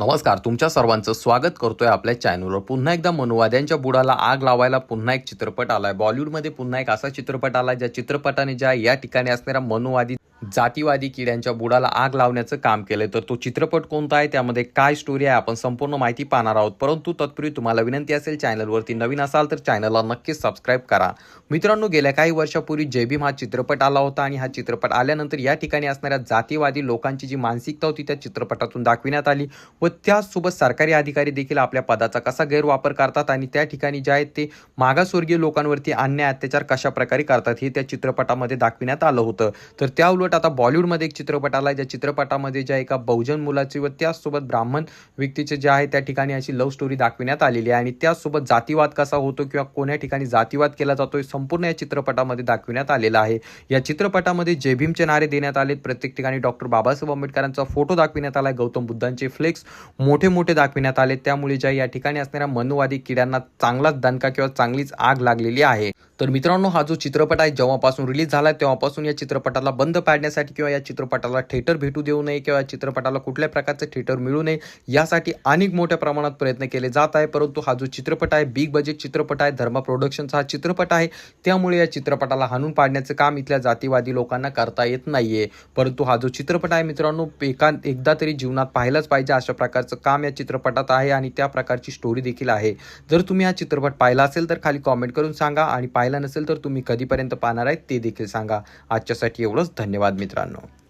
नमस्कार तुमच्या सर्वांचं स्वागत करतोय आपल्या चॅनलवर पुन्हा एकदा मनुवाद्यांच्या बुडाला आग लावायला पुन्हा एक चित्रपट आलाय. बॉलिवूडमध्ये पुन्हा एक असा चित्रपट आलाय ज्या चित्रपटाने ज्या या ठिकाणी असणाऱ्या मनुवादी जातीवादी किड्यांच्या बुडाला आग लावण्याचं काम केलंय. तर तो चित्रपट कोणता आहे? त्यामध्ये काय स्टोरी आहे? आपण संपूर्ण माहिती पाहणार आहोत. परंतु तत्पूर्वी तुम्हाला विनंती असेल चॅनलवरती नवीन असाल तर चॅनलला नक्कीच सबस्क्राईब करा. मित्रांनो गेल्या काही वर्षापूर्वी जे भीम हा चित्रपट आला होता आणि हा चित्रपट आल्यानंतर या ठिकाणी असणाऱ्या जातीवादी लोकांची जी मानसिकता होती त्या चित्रपटातून दाखविण्यात आली व त्याचसोबत सरकारी अधिकारी देखील आपल्या पदाचा कसा गैरवापर करतात आणि त्या ठिकाणी जे आहेत ते मागासवर्गीय लोकांवरती अन्याय अत्याचार कशा प्रकारे करतात हे त्या चित्रपटामध्ये दाखविण्यात आलं होतं. तर त्या उलट आता बॉलिवूडमध्ये एक चित्रपट आला ज्या चित्रपटामध्ये ज्या एका बहुजन मुलाची व त्याचसोबत ब्राह्मण व्यक्तीचे जे आहे त्या ठिकाणी अशी लव्ह स्टोरी दाखविण्यात आलेली आहे. आणि त्याचसोबत जातीवाद कसा होतो किंवा कोण्या ठिकाणी जातीवाद केला जातो हे संपूर्ण या चित्रपटामध्ये दाखविण्यात आलेला आहे. या चित्रपटामध्ये जय भीमचे नारे देण्यात आले प्रत्येक ठिकाणी डॉक्टर बाबासाहेब आंबेडकरांचा फोटो दाखविण्यात आला गौतम बुद्धांचे फ्लेक्स मोठे मोठे दाखविण्यात आले त्यामुळे ज्या या ठिकाणी असणाऱ्या मनुवादी किड्यांना चांगलाच दणका किंवा चांगलीच आग लागलेली आहे. तर मित्रांनो हा जो चित्रपट आहे जेव्हापासून रिलीज झाला तेव्हापासून या चित्रपटाला बंद करण्यासाठी किंवा या चित्रपटाला थिएटर भेटू देऊ नये किंवा या चित्रपटाला कुठल्या प्रकारचं थिएटर मिळू नये यासाठी अनेक मोठ्या प्रमाणात प्रयत्न केले जात आहे परंतु हा जो चित्रपट आहे बिग बजेट चित्रपट आहे धर्मा प्रोडक्शनचा हा चित्रपट आहे त्यामुळे या चित्रपटाला हाणून पाडण्याचं काम इथल्या जातीवादी लोकांना करता येत नाहीये. परंतु हा जो चित्रपट आहे मित्रांनो एका एकदा तरी जीवनात पाहिलाच पाहिजे अशा प्रकारचं काम या चित्रपटात आहे आणि त्या प्रकारची स्टोरी देखील आहे. जर तुम्ही हा चित्रपट पाहिला असेल तर खाली कॉमेंट करून सांगा आणि पाहिला नसेल तर तुम्ही कधीपर्यंत पाहणार आहे ते देखील सांगा. आजच्यासाठी एवढंच. धन्यवाद. धन्यवाद मित्रांनो.